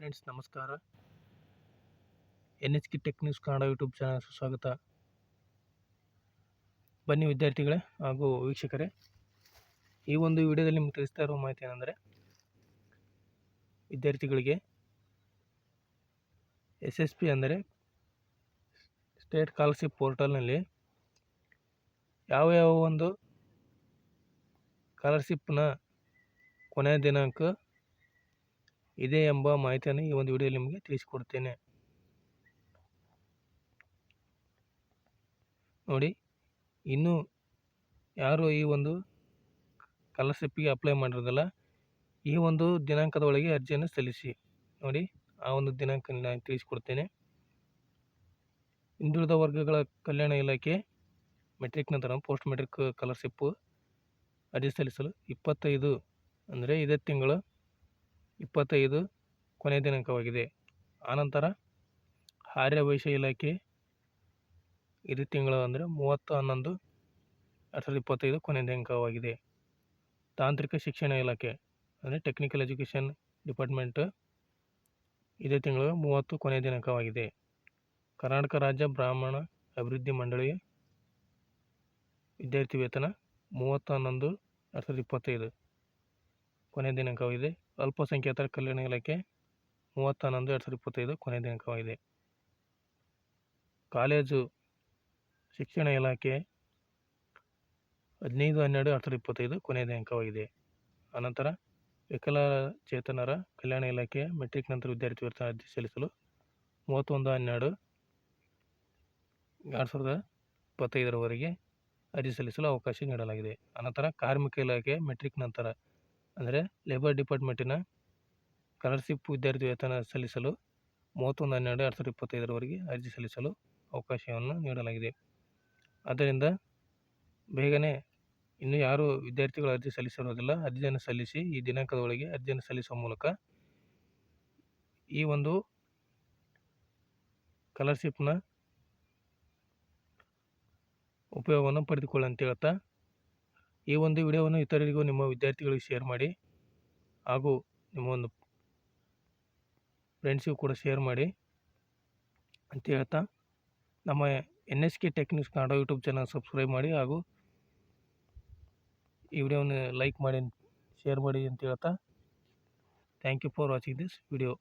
Friends ನಮಸ್ಕಾರ. N H K tech news Kannada YouTube channel ಸ್ವಾಗತ. ಬನ್ನಿ ವಿದ್ಯಾರ್ಥಿಗಳೇ ಹಾಗೂ ವೀಕ್ಷಕರೇ, ಈ ಒಂದು ವಿಡಿಯೋದಲ್ಲಿ ನಿಮ್ಗೆ ತಿಳಿಸ್ತಾ ಇರೋ ಮಾಹಿತಿ ಏನಂದರೆ, ವಿದ್ಯಾರ್ಥಿಗಳಿಗೆ ಎಸ್ ಎಸ್ ಪಿ ಅಂದರೆ ಸ್ಟೇಟ್ ಸ್ಕಾಲರ್ಶಿಪ್ ಪೋರ್ಟಲ್ನಲ್ಲಿ ಯಾವ ಯಾವ ಒಂದು ಸ್ಕಾಲರ್ಶಿಪ್ನ ಕೊನೆಯ ದಿನಾಂಕ ಇದೆ ಎಂಬ ಮಾಹಿತಿಯನ್ನು ಈ ಒಂದು ವಿಡಿಯೋ ನಿಮಗೆ ತಿಳಿಸಿಕೊಡ್ತೇನೆ. ನೋಡಿ, ಇನ್ನು ಯಾರು ಈ ಒಂದು ಸ್ಕಾಲರ್ಶಿಪ್ಗೆ ಅಪ್ಲೈ ಮಾಡಿರೋದಲ್ಲ, ಈ ಒಂದು ದಿನಾಂಕದ ಒಳಗೆ ಅರ್ಜಿಯನ್ನು ಸಲ್ಲಿಸಿ. ನೋಡಿ, ಆ ಒಂದು ದಿನಾಂಕ ನಾನು ತಿಳಿಸಿಕೊಡ್ತೇನೆ. ಹಿಂದುಳಿದ ವರ್ಗಗಳ ಕಲ್ಯಾಣ ಇಲಾಖೆ ಮೆಟ್ರಿಕ್ ನಂತರ ಪೋಸ್ಟ್ ಮೆಟ್ರಿಕ್ ಸ್ಕಾಲರ್ಶಿಪ್ಪು ಅರ್ಜಿ ಸಲ್ಲಿಸಲು ಇಪ್ಪತ್ತೈದು ಅಂದರೆ ಇದೇ ತಿಂಗಳು ಇಪ್ಪತ್ತೈದು ಕೊನೆಯ ದಿನಾಂಕವಾಗಿದೆ. ಆನಂತರ ಆರ್ಯ ವೈಶ್ಯ ಇಲಾಖೆ ಇದು ತಿಂಗಳು ಅಂದರೆ ಮೂವತ್ತು ಹನ್ನೊಂದು ಎರಡು ಸಾವಿರದ ಇಪ್ಪತ್ತೈದು ಕೊನೆಯ ದಿನಾಂಕವಾಗಿದೆ. ತಾಂತ್ರಿಕ ಶಿಕ್ಷಣ ಇಲಾಖೆ ಅಂದರೆ ಟೆಕ್ನಿಕಲ್ ಎಜುಕೇಷನ್ ಡಿಪಾರ್ಟ್ಮೆಂಟ್ ಇದೇ ತಿಂಗಳು ಮೂವತ್ತು ಕೊನೆಯ ದಿನಾಂಕವಾಗಿದೆ. ಕರ್ನಾಟಕ ರಾಜ್ಯ ಬ್ರಾಹ್ಮಣ ಅಭಿವೃದ್ಧಿ ಮಂಡಳಿ ವಿದ್ಯಾರ್ಥಿ ವೇತನ ಮೂವತ್ತು ಹನ್ನೊಂದು ಎರಡು ಸಾವಿರದ ಇಪ್ಪತ್ತೈದು ಕೊನೆಯ ದಿನಾಂಕವಾಗಿದೆ. ಅಲ್ಪಸಂಖ್ಯಾತರ ಕಲ್ಯಾಣ ಇಲಾಖೆ ಮೂವತ್ತು ಹನ್ನೊಂದು ಎರಡು ಸಾವಿರದ ಇಪ್ಪತ್ತೈದು ಕೊನೆಯ ದಿನಾಂಕವಾಗಿದೆ. ಕಾಲೇಜು ಶಿಕ್ಷಣ ಇಲಾಖೆ ಹದಿನೈದು ಹನ್ನೆರಡು ಎರಡು ಸಾವಿರದ ಇಪ್ಪತ್ತೈದು ಕೊನೆಯ ದಿನಾಂಕವಾಗಿದೆ. ಅನಂತರ ವಿಕಲಚೇತನರ ಕಲ್ಯಾಣ ಇಲಾಖೆ ಮೆಟ್ರಿಕ್ ನಂತರ ವಿದ್ಯಾರ್ಥಿ ವೇತನ ಅರ್ಜಿ ಸಲ್ಲಿಸಲು ಮೂವತ್ತೊಂದು ಹನ್ನೆರಡು ಎರಡು ಸಾವಿರದ ಇಪ್ಪತ್ತೈದರವರೆಗೆ ಅರ್ಜಿ ಸಲ್ಲಿಸಲು ಅವಕಾಶ ನೀಡಲಾಗಿದೆ. ಅನಂತರ ಕಾರ್ಮಿಕ ಇಲಾಖೆ ಮೆಟ್ರಿಕ್ ನಂತರ ಅಂದರೆ ಲೇಬರ್ ಡಿಪಾರ್ಟ್ಮೆಂಟಿನ ಸ್ಕಾಲರ್ಶಿಪ್ ವಿದ್ಯಾರ್ಥಿ ವೇತನ ಸಲ್ಲಿಸಲು ಮೂವತ್ತೊಂದು ಹನ್ನೆರಡು ಎರಡು ಸಾವಿರದ ಇಪ್ಪತ್ತೈದರವರೆಗೆ ಅರ್ಜಿ ಸಲ್ಲಿಸಲು ಅವಕಾಶವನ್ನು ನೀಡಲಾಗಿದೆ. ಆದ್ದರಿಂದ ಬೇಗನೆ ಇನ್ನು ಯಾರು ವಿದ್ಯಾರ್ಥಿಗಳು ಅರ್ಜಿ ಸಲ್ಲಿಸಿರೋದಿಲ್ಲ, ಅರ್ಜಿಯನ್ನು ಸಲ್ಲಿಸಿ ಈ ದಿನಾಂಕದೊಳಗೆ ಅರ್ಜಿಯನ್ನು ಸಲ್ಲಿಸುವ ಮೂಲಕ ಈ ಒಂದು ಸ್ಕಾಲರ್ಶಿಪ್ನ ಉಪಯೋಗವನ್ನು ಪಡೆದುಕೊಳ್ಳಂತ ಹೇಳ್ತಾ ಈ ಒಂದು ವಿಡಿಯೋವನ್ನು ಇತರರಿಗೂ ನಿಮ್ಮ ವಿದ್ಯಾರ್ಥಿಗಳಿಗೆ ಶೇರ್ ಮಾಡಿ ಹಾಗೂ ನಿಮ್ಮ ಒಂದು ಫ್ರೆಂಡ್ಸಿಗೂ ಕೂಡ ಶೇರ್ ಮಾಡಿ ಅಂತ ಹೇಳ್ತಾ ನಮ್ಮ N S K technics Kannada YouTube channel subscribe ಮಾಡಿ ಹಾಗೂ ಈ ವಿಡಿಯೋವನ್ನು ಲೈಕ್ ಮಾಡಿ, ಶೇರ್ ಮಾಡಿ ಅಂತ ಹೇಳ್ತಾ thank you for watching this video.